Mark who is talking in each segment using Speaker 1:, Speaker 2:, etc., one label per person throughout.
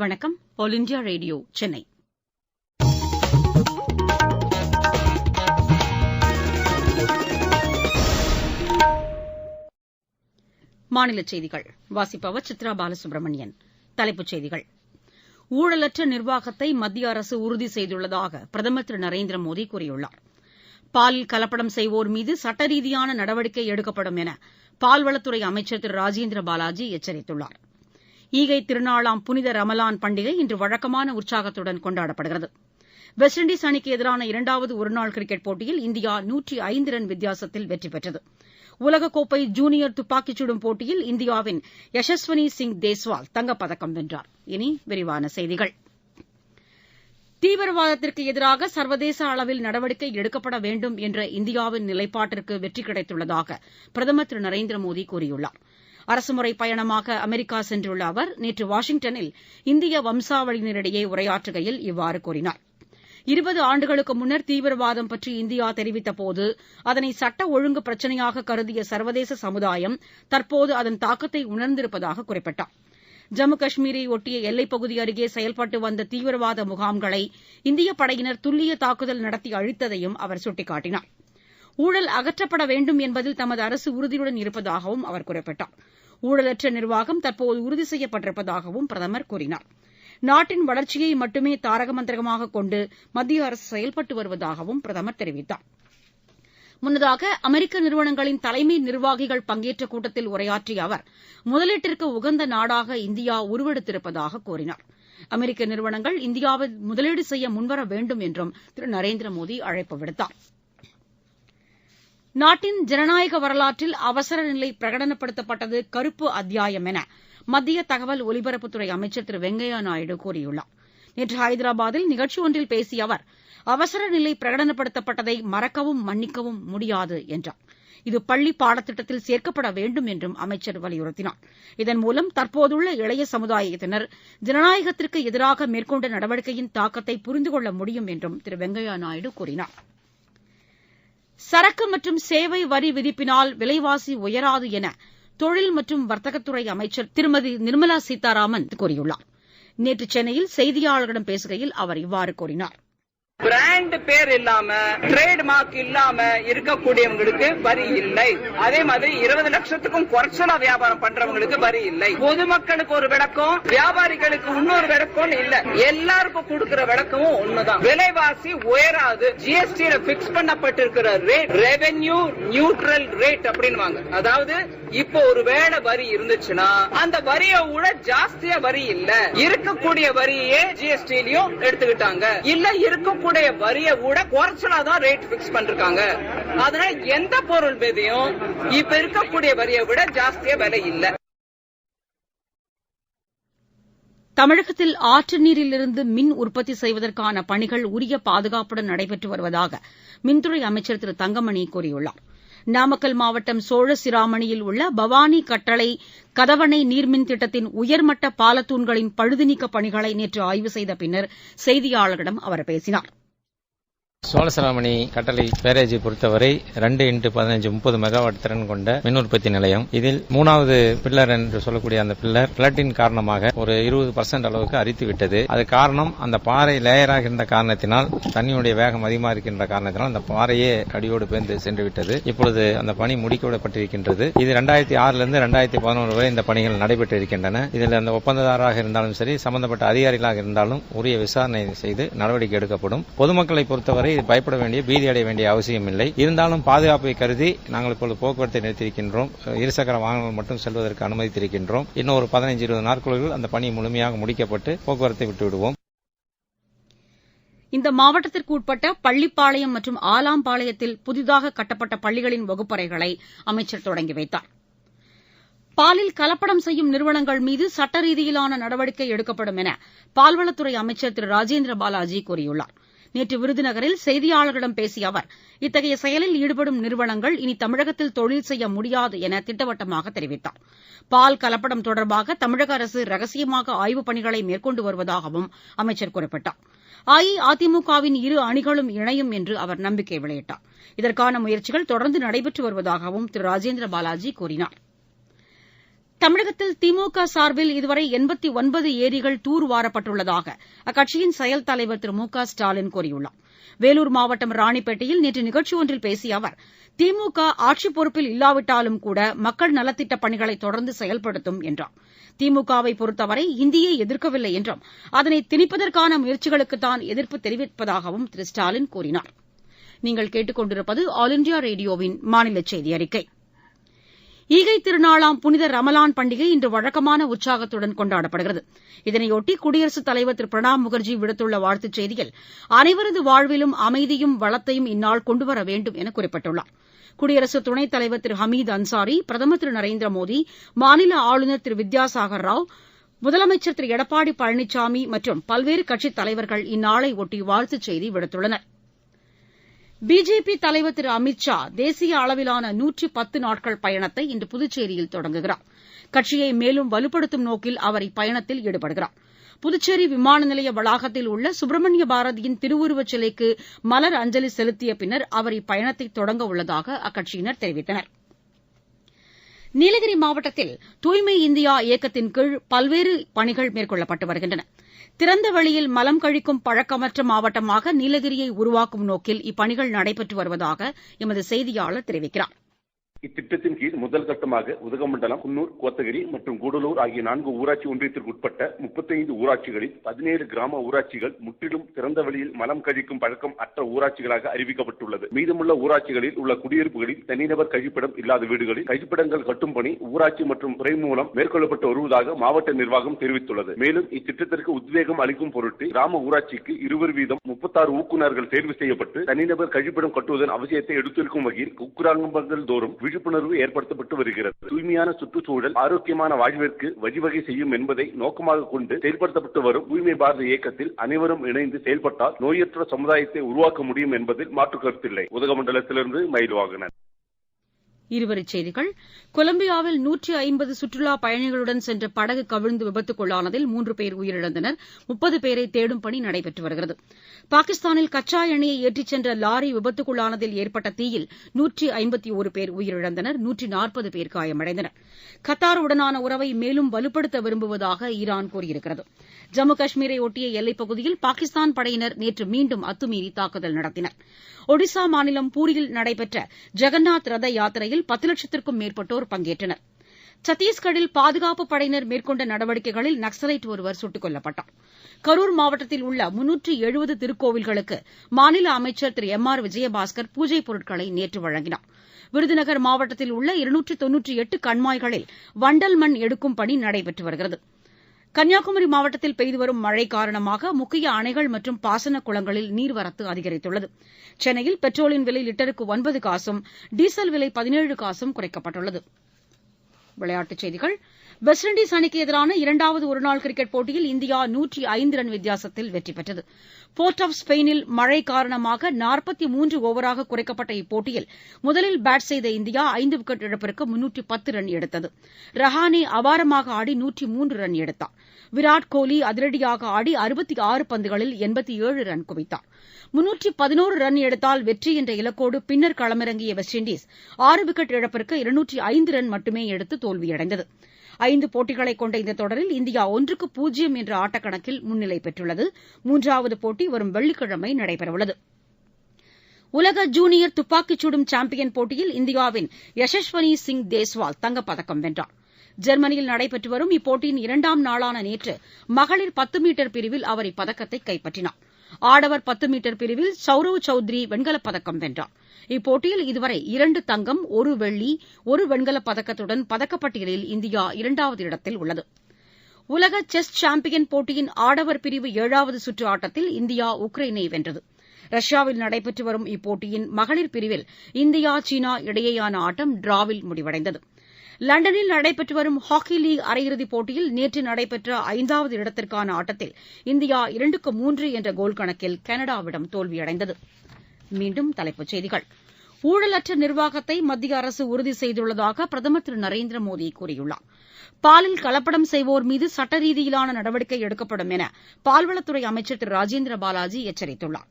Speaker 1: வணக்கம் all India radio Chennai மாநிலச் செய்திகள் வாசிப்பவர் சித்ரா பாலசுப்ரமணியன் தலைப்புச் செய்திகள் ஊழலற்ற நிர்வாகத்தை மத்திய அரசு உறுதி செய்துள்ளதாக பிரதமர் திரு நரேந்திர மோடி கூறியுள்ளார் பாலில் கலப்படம் செய்வோர் மீது சட்ட ரீதியான நடவடிக்கை எடுக்கப்படும் என பால்வளத்துறை அமைச்சர் திரு ராஜேந்திர பாலாஜி எச்சரித்துள்ளார் ஈகை திருநாளாம் புனித ரமலான் பண்டிகை இன்று வழக்கமான உற்சாகத்துடன் கொண்டாடப்படுகிறது வெஸ்ட் இண்டீஸ் அணிக்கு எதிரான இரண்டாவது ஒருநாள் கிரிக்கெட் போட்டியில் இந்தியா நூற்றி ஐந்து ரன் வித்தியாசத்தில் வெற்றி பெற்றது உலகக்கோப்பை ஜூனியர் துப்பாக்கிச் சுடும் போட்டியில் இந்தியாவின் யசஸ்வினி சிங் தேஸ்வால் தங்கப்பதக்கம் வென்றார் இனி விரிவான செய்திகள் தீவிரவாதத்திற்கு எதிராக சர்வதேச அளவில் நடவடிக்கை எடுக்கப்பட வேண்டும் என்ற இந்தியாவின் நிலைப்பாட்டிற்கு வெற்றி கிடைத்துள்ளதாக பிரதமர் திரு நரேந்திர மோடி கூறியுள்ளாா் அரசுமுறைப் பயணமாக அமெரிக்கா சென்றுள்ள அவர் நேற்று வாஷிங்டனில் இந்திய வம்சாவளியினரிடையே உரையாற்றுகையில் இவ்வாறு கூறினார் இருபது ஆண்டுகளுக்கு முன்னர் தீவிரவாதம் பற்றி இந்தியா தெரிவித்தபோது அதனை சட்ட ஒழுங்கு பிரச்சினையாக கருதிய சர்வதேச சமுதாயம் தற்போது அதன் தாக்கத்தை உணர்ந்திருப்பதாக குறிப்பிட்டார் ஜம்மு காஷ்மீரை ஒட்டிய எல்லைப்பகுதி அருகே செயல்பட்டு வந்த தீவிரவாத முகாம்களை இந்திய படையினர் துல்லிய தாக்குதல் நடத்தி அழித்ததையும் அவர் சுட்டிக்காட்டினார் ஊழல் அகற்றப்பட வேண்டும் என்பதில் தமது அரசு உறுதியுடன் இருப்பதாகவும் அவர் குறிப்பிட்டா் ஊழலற்ற நிர்வாகம் தற்போது உறுதி செய்யப்பட்டிருப்பதாகவும் பிரதமர் கூறினார் நாட்டின் வளர்ச்சியை மட்டுமே தாரக மந்திரமாக கொண்டு மத்திய அரசு செயல்பட்டு வருவதாகவும் பிரதமர் தெரிவித்தார் முன்னதாக அமெரிக்க நிறுவனங்களின் தலைமை நிர்வாகிகள் பங்கேற்ற கூட்டத்தில் உரையாற்றிய அவர் முதலீட்டிற்கு உகந்த நாடாக இந்தியா உருவெடுத்திருப்பதாக கூறினார் அமெரிக்க நிறுவனங்கள் இந்தியாவில் முதலீடு செய்ய முன்வர வேண்டும் என்றும் திரு நரேந்திர மோடி அழைப்பு விடுத்தாா் நாட்டின் ஜனநாயக வரலாற்றில் அவசர நிலை பிரகடனப்படுத்தப்பட்டது கருப்பு அத்தியாயம் என மத்திய தகவல் ஒலிபரப்புத்துறை அமைச்சர் திரு வெங்கையா நாயுடு கூறியுள்ளார் நேற்று ஹைதராபாத்தில் நிகழ்ச்சி ஒன்றில் பேசிய அவர் அவசர நிலை பிரகடனப்படுத்தப்பட்டதை மறக்கவும் மன்னிக்கவும் முடியாது என்றார் இது பள்ளி பாடத்திட்டத்தில் சேர்க்கப்பட வேண்டும் என்றும் அமைச்சர் வலியுறுத்தினார் இதன் மூலம் தற்போதுள்ள இளைய சமுதாயத்தினர் ஜனநாயகத்திற்கு எதிராக மேற்கொண்ட நடவடிக்கையின் தாக்கத்தை புரிந்து கொள்ள முடியும் என்றும் திரு வெங்கையா நாயுடு கூறினாா் சரக்கு மற்றும் சேவை வரி விதிப்பினால் விலைவாசி உயராது என தொழில் மற்றும் வர்த்தகத்துறை அமைச்சர் திருமதி நிர்மலா சீதாராமன் கூறியுள்ளார் நேற்று சென்னையில் செய்தியாளர்களிடம் பேசுகையில் அவர் இவ்வாறு கூறினார்
Speaker 2: பிராண்ட் பேர் இல்லாம ட்ரேட் மார்க் இல்லாம இருக்கக்கூடியவங்களுக்கு வரி இல்லை அதே மாதிரி இருபது லட்சத்துக்கும் குறைச்சலா வியாபாரம் பண்றவங்களுக்கு வரி இல்லை பொதுமக்களுக்கு ஒரு விளக்கம் வியாபாரிகளுக்கு இன்னொரு விளக்கம் இல்ல எல்லாருக்கும் கொடுக்கிற விளக்கமும் ஒண்ணுதான் விலைவாசி உயராது ஜிஎஸ்டி பிக்ஸ் பண்ணப்பட்டிருக்கிற ரேட் ரெவென்யூ நியூட்ரல் ரேட் அப்படின்னு அதாவது இப்போ ஒரு வேலை வரி இருந்துச்சுன்னா அந்த வரியை விட ஜாஸ்தியா வரி இல்ல இருக்கக்கூடிய வரியே ஜிஎஸ்டிலயும் எடுத்துக்கிட்டாங்க இல்ல இருக்க உங்களுடைய வரிய கூட குறைச்சலா தான் ரேட் பிக்ஸ் பண்றாங்க அதனால எந்த பொருள் மீதையும் இப்ப இருக்கக்கூடிய வரியை விட ஜாஸ்தியா விலை இல்லை
Speaker 1: தமிழகத்தில் ஆற்று நீரிலிருந்து மின் உற்பத்தி செய்வதற்கான பணிகள் உரிய பாதுகாப்புடன் நடைபெற்று வருவதாக மின்துறை அமைச்சர் திரு தங்கமணி கூறியுள்ளாா் நாமக்கல் மாவட்டம் சோழசிராமணியில் உள்ள பவானி கட்டளை கதவணை நீர்மின் திட்டத்தின் உயர்மட்ட பாலத்தூண்களின் பழுதுநீக்கப் பணிகளை நேற்று ஆய்வு செய்த பின்னர் செய்தியாளர்களிடம் அவர் பேசினா்
Speaker 3: சோழசிராமணி கட்டளை பேரேஜை பொறுத்தவரை ரெண்டு இன்ட்டு பதினஞ்சு முப்பது மெகாவாட் திறன் கொண்ட மின் உற்பத்தி நிலையம் இதில் மூணாவது பில்லர் என்று சொல்லக்கூடிய அந்த பில்லர் பிளட்டின் காரணமாக ஒரு இருபது பர்சன்ட் அளவுக்கு அரித்து விட்டது அது காரணம் அந்த பாறை லேயராக இருந்த காரணத்தினால் தண்ணியுடைய வேகம் அதிகமாக இருக்கின்ற காரணத்தினால் அந்த பாறையே அடியோடு பேர்ந்து சென்று விட்டது இப்பொழுது அந்த பணி முடிக்கப்படப்பட்டிருக்கின்றது இது ரெண்டாயிரத்தி ஆறிலிருந்து ரெண்டாயிரத்தி பதினொன்று வரை இந்த பணிகள் நடைபெற்று இருக்கின்றன இதில் அந்த ஒப்பந்ததாராக இருந்தாலும் சரி சம்பந்தப்பட்ட அதிகாரிகளாக இருந்தாலும் உரிய விசாரணை செய்து நடவடிக்கை எடுக்கப்படும் பொதுமக்களை பொறுத்தவரை வரை பயப்பட வேண்டிய பீதி அடைய வேண்டிய அவசியம் இல்லை இருந்தாலும் பாதுகாப்பை கருதி நாங்கள் இப்பொழுது போக்குவரத்தை நிறுத்தியிருக்கின்றோம் இருசக்கர வாகனங்கள் மட்டும் செல்வதற்கு அனுமதித்திருக்கின்றோம் இன்னும் ஒரு பதினைஞ்சு இருபது நாட்களுக்குள் அந்த பணி முழுமையாக முடிக்கப்பட்டு போக்குவரத்தை விட்டுவிடுவோம்
Speaker 1: இந்த மாவட்டத்திற்கு உட்பட்ட பள்ளிப்பாளையம் மற்றும் ஆலாம்பாளையத்தில் புதிதாக கட்டப்பட்ட பள்ளிகளின் வகுப்பறைகளை அமைச்சர் தொடங்கி வைத்தார் பாலில் கலப்படம் செய்யும் நிறுவனங்கள் மீது சட்ட ரீதியிலான நடவடிக்கை எடுக்கப்படும் என பால்வளத்துறை அமைச்சர் திரு ராஜேந்திர பாலாஜி கூறியுள்ளாா் நேற்று விருதுநகரில் செய்தியாளர்களிடம் பேசிய அவர் இத்தகைய செயலில் ஈடுபடும் நிறுவனங்கள் இனி தமிழகத்தில் தொழில் செய்ய முடியாது என திட்டவட்டமாக தெரிவித்தார் பால் கலப்படம் தொடர்பாக தமிழக அரசு ரகசியமாக ஆய்வுப் பணிகளை மேற்கொண்டு வருவதாகவும் அமைச்சர் குறிப்பிட்டார் அஇஅதிமுகவின் இரு அணிகளும் இணையும் என்று அவர் நம்பிக்கை வெளியிட்டார் இதற்கான முயற்சிகள் தொடர்ந்து நடைபெற்று வருவதாகவும் திரு ராஜேந்திர பாலாஜி கூறினாா் தமிழகத்தில் திமுக சார்பில் இதுவரை எண்பத்தி ஒன்பது ஏரிகள் தூர்வாரப்பட்டுள்ளதாக அக்கட்சியின் செயல் தலைவர் திரு மு க ஸ்டாலின் கூறியுள்ளார் வேலூர் மாவட்டம் ராணிப்பேட்டையில் நேற்று நிகழ்ச்சி ஒன்றில் பேசிய அவர் திமுக ஆட்சிப் பொறுப்பில் இல்லாவிட்டாலும் கூட மக்கள் நலத்திட்டப் பணிகளை தொடர்ந்து செயல்படுத்தும் என்றார் திமுகவை பொறுத்தவரை இந்தியை எதிர்க்கவில்லை என்றும் அதனை திணிப்பதற்கான முயற்சிகளுக்குத்தான் எதிர்ப்பு தெரிவிப்பதாகவும் திரு ஸ்டாலின் கூறினார் ஈகைத் திருநாளாம் புனித ரமலான் பண்டிகை இன்று வழக்கமான உற்சாகத்துடன் கொண்டாடப்படுகிறது இதனையொட்டி குடியரசுத் தலைவர் திரு பிரணாப் முகர்ஜி விடுத்துள்ள வாழ்த்துச் செய்தியில் அனைவரது வாழ்விலும் அமைதியும் வளத்தையும் இந்நாள் கொண்டுவர வேண்டும் என குறிப்பிட்டுள்ளார் குடியரசு துணைத் தலைவர் திரு ஹமீத் அன்சாரி பிரதமர் திரு நரேந்திர மோடி மாநில ஆளுநர் திரு வித்யாசாகர் ராவ் முதலமைச்சர் திரு எடப்பாடி பழனிசாமி மற்றும் பல்வேறு கட்சித் தலைவர்கள் இந்நாளையொட்டி வாழ்த்துச் செய்தி விடுத்துள்ளனா் பிஜேபி தலைவர் திரு அமித் ஷா தேசிய அளவிலான நூற்றி பத்து நாட்கள் பயணத்தை இன்று புதுச்சேரியில் தொடங்குகிறார் கட்சியை மேலும் வலுப்படுத்தும் நோக்கில் அவர் இப்பயணத்தில் ஈடுபடுகிறார் புதுச்சேரி விமான நிலைய வளாகத்தில் உள்ள சுப்பிரமணிய பாரதியின் திருவுருவச் சிலைக்கு மலர் அஞ்சலி செலுத்திய பின்னர் அவர் இப்பயணத்தை தொடங்க உள்ளதாக அக்கட்சியினர் தெரிவித்தனர் நீலகிரி மாவட்டத்தில் தூய்மை இந்தியா இயக்கத்தின் கீழ் பல்வேறு பணிகள் மேற்கொள்ளப்பட்டு வருகின்றன திறந்த வெளியில் மலம் கழிக்கும் பழக்கமற்ற மாவட்டமாக நீலகிரியை உருவாக்கும் நோக்கில் இப்பணிகள் நடைபெற்று வருவதாக எமது செய்தியாளர் தெரிவிக்கிறார்
Speaker 4: இத்திட்டத்தின் கீழ் முதல் கட்டமாக உதகமண்டலம் குன்னூர் கோத்தகிரி மற்றும் கூடலூர் ஆகிய நான்கு ஊராட்சி ஒன்றியத்திற்கு உட்பட்ட முப்பத்தைந்து ஊராட்சிகளில் பதினேழு கிராம ஊராட்சிகள் முற்றிலும் திறந்த வழியில் மலம் கழிக்கும் பழக்கம் அற்ற ஊராட்சிகளாக அறிவிக்கப்பட்டுள்ளது மீதமுள்ள ஊராட்சிகளில் உள்ள குடியிருப்புகளில் தனிநபர் கழிப்பிடம் இல்லாத வீடுகளில் கழிப்பிடங்கள் கட்டும் பணி ஊராட்சி மற்றும் துறை மூலம் மேற்கொள்ளப்பட்டு வருவதாக மாவட்ட நிர்வாகம் தெரிவித்துள்ளது மேலும் இத்திட்டத்திற்கு உத்வேகம் அளிக்கும் பொருட்டு கிராம ஊராட்சிக்கு இருவர் வீதம் முப்பத்தாறு ஊக்குநர்கள் தேர்வு செய்யப்பட்டு தனிநபர் கழிப்பிடம் கட்டுவதன் அவசியத்தை எடுத்திருக்கும் வகையில் குக்குராங்கம்பங்கள் தோறும் விழிப்புணர்வு ஏற்படுத்தப்பட்டு வருகிறது தூய்மையான சுற்றுச்சூழல் ஆரோக்கியமான வாழ்விற்கு வழிவகை செய்யும் என்பதை நோக்கமாக கொண்டு செயல்படுத்தப்பட்டு வரும் தூய்மை பாரத இயக்கத்தில் அனைவரும் இணைந்து செயல்பட்டால் நோயற்ற சமுதாயத்தை உருவாக்க முடியும் என்பதில் மாற்று கருத்தில்லை உதகமண்டலத்திலிருந்து மயில்வாகனன்
Speaker 1: இருவரிச் செய்திகள் கொலம்பியாவில் நூற்றி ஐம்பது சுற்றுலாப் பயணிகளுடன் சென்ற படகு கவிழ்ந்து விபத்துக்குள்ளானதில் மூன்று பேர் உயிரிழந்தனர் முப்பது பேரை தேடும் பணி நடைபெற்று வருகிறது பாகிஸ்தானில் கச்சா எண்ணெயை ஏற்றிச் சென்ற லாரி விபத்துக்குள்ளானதில் ஏற்பட்ட தீயில் நூற்றி ஐம்பத்தி ஒரு பேர் உயிரிழந்தனர் நூற்றி நாற்பது பேர் காயமடைந்தனர் கத்தார் உடனான உறவை மேலும் வலுப்படுத்த விரும்புவதாக ஈரான் கூறியிருக்கிறது ஜம்மு காஷ்மீரை ஒட்டிய எல்லைப் பகுதியில் பாகிஸ்தான் படையினர் நேற்று மீண்டும் அத்துமீறி தாக்குதல் நடத்தினர் ஒடிசா மாநிலம் பூரியில் நடைபெற்ற ஜெகநாத் ரத யாத்திரையில் இதில் பத்து லட்சத்திற்கும் மேற்பட்டோர் பங்கேற்றனர் சத்தீஸ்கரில் பாதுகாப்பு படையினர் மேற்கொண்ட நடவடிக்கைகளில் நக்சலைட் ஒருவர் சுட்டுக் கொல்லப்பட்டார் கரூர் மாவட்டத்தில் உள்ள முன்னூற்று எழுபது திருக்கோவில்களுக்கு மாநில அமைச்சர் திரு எம் ஆர் விஜயபாஸ்கர் பூஜைப் பொருட்களை நேற்று வழங்கினார் விருதுநகர் மாவட்டத்தில் உள்ள இருநூற்று தொன்னூற்றி எட்டு கண்மாய்களில் வண்டல் மண் எடுக்கும் பணி நடைபெற்று வருகிறது கன்னியாகுமரி மாவட்டத்தில் பெய்து வரும் மழை காரணமாக முக்கிய அணைகள் மற்றும் பாசன குளங்களில் நீர்வரத்து அதிகரித்துள்ளது சென்னையில் பெட்ரோலின் விலை லிட்டருக்கு ஒன்பது காசும் டீசல் விலை பதினேழு காசும் குறைக்கப்பட்டுள்ளது வெஸ்ட் இண்டீஸ் அணிக்கு எதிரான இரண்டாவது ஒருநாள் கிரிக்கெட் போட்டியில் இந்தியா நூற்றி ஐந்து ரன் வித்தியாசத்தில் வெற்றி பெற்றது போர்ட் ஆப் ஸ்பெயினில் மழை காரணமாக நாற்பத்தி மூன்று ஒவராக குறைக்கப்பட்ட இப்போட்டியில் முதலில் பேட் செய்த இந்தியா ஐந்து விக்கெட் இழப்பிற்கு முன்னூற்றி பத்து ரன் எடுத்தது ரஹானே அபாரமாக ஆடி நூற்றி மூன்று ரன் எடுத்தார் விராட் கோலி அதிரடியாக ஆடி அறுபத்தி ஆறு பந்துகளில் எண்பத்தி ஏழு ரன் குவித்தார் முன்னூற்றி பதினோரு ரன் எடுத்தால் வெற்றி என்ற இலக்கோடு பின்னர் களமிறங்கிய வெஸ்ட் இண்டீஸ் ஆறு விக்கெட் இழப்பிற்கு இருநூற்றி ஐந்து ரன் மட்டுமே எடுத்து தோல்வியடைந்தது ஐந்து போட்டிகளைக் கொண்ட இந்த தொடரில் இந்தியா ஒன்றுக்கு பூஜ்யம் என்ற ஆட்டக்கணக்கில் முன்னிலை பெற்றுள்ளது மூன்றாவது போட்டி வரும் வெள்ளிக்கிழமை நடைபெறவுள்ளது உலக ஜூனியர் சுடும் சாம்பியன் போட்டியில் இந்தியாவின் யசஸ்வனி சிங் தேஸ்வால் தங்கப்பதக்கம் வென்றார் ஜெர்மனியில் நடைபெற்று வரும் இப்போட்டியின் இரண்டாம் நாளான நேற்று மகளிர் பத்து மீட்டர் பிரிவில் அவர் இப்பதக்கத்தை கைப்பற்றினார் ஆடவர் பத்து மீட்டர் பிரிவில் சௌரவ் சௌத்ரி வெண்கலப் பதக்கம் வென்றார் இப்போட்டியில் இதுவரை இரண்டு தங்கம் ஒரு வெள்ளி ஒரு வெண்கலப் பதக்கத்துடன் பதக்கப்பட்டியலில் இந்தியா இரண்டாவது இடத்தில் உள்ளது உலக செஸ் சாம்பியன் போட்டியின் ஆடவர் பிரிவு ஏழாவது சுற்று ஆட்டத்தில் இந்தியா உக்ரைனை வென்றது ரஷ்யாவில் நடைபெற்று வரும் இப்போட்டியின் மகளிர் பிரிவில் இந்தியா சீனா இடையேயான ஆட்டம் டிராவில் முடிவடைந்தது லண்டனில் நடைபெற்று வரும் ஹாக்கி லீக் அரையிறுதிப் போட்டியில் நேற்று நடைபெற்ற ஐந்தாவது இடத்திற்கான ஆட்டத்தில் இந்தியா இரண்டுக்கு மூன்று என்ற கோல் கணக்கில் கனடாவிடம் தோல்வியடைந்தது ஊழலற்ற நிர்வாகத்தை மத்திய அரசு உறுதி செய்துள்ளதாக பிரதமர் திரு நரேந்திர மோடி கூறியுள்ளார் பாலில் கலப்படம் செய்வோர் மீது சட்ட ரீதியிலான நடவடிக்கை எடுக்கப்படும் என பால்வளத்துறை அமைச்சர் திரு ராஜேந்திர பாலாஜி எச்சரித்துள்ளார்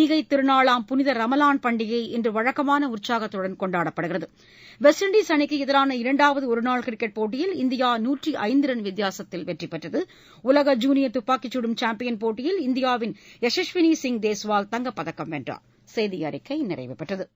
Speaker 1: ஈகை திருநாளாம் புனித ரமலான் பண்டிகை இன்று வழக்கமான உற்சாகத்துடன் கொண்டாடப்படுகிறது வெஸ்ட் இண்டீஸ் அணிக்கு எதிரான இரண்டாவது ஒருநாள் கிரிக்கெட் போட்டியில் இந்தியா நூற்றி ஐந்து ரன் வித்தியாசத்தில் வெற்றி பெற்றது உலக ஜூனியர் துப்பாக்கிச் சுடும் சாம்பியன் போட்டியில் இந்தியாவின் யசஸ்வினி சிங் தேஸ்வால் தங்கப்பதக்கம் வென்றார் செய்தி அறிக்கை நிறைவு பெற்றது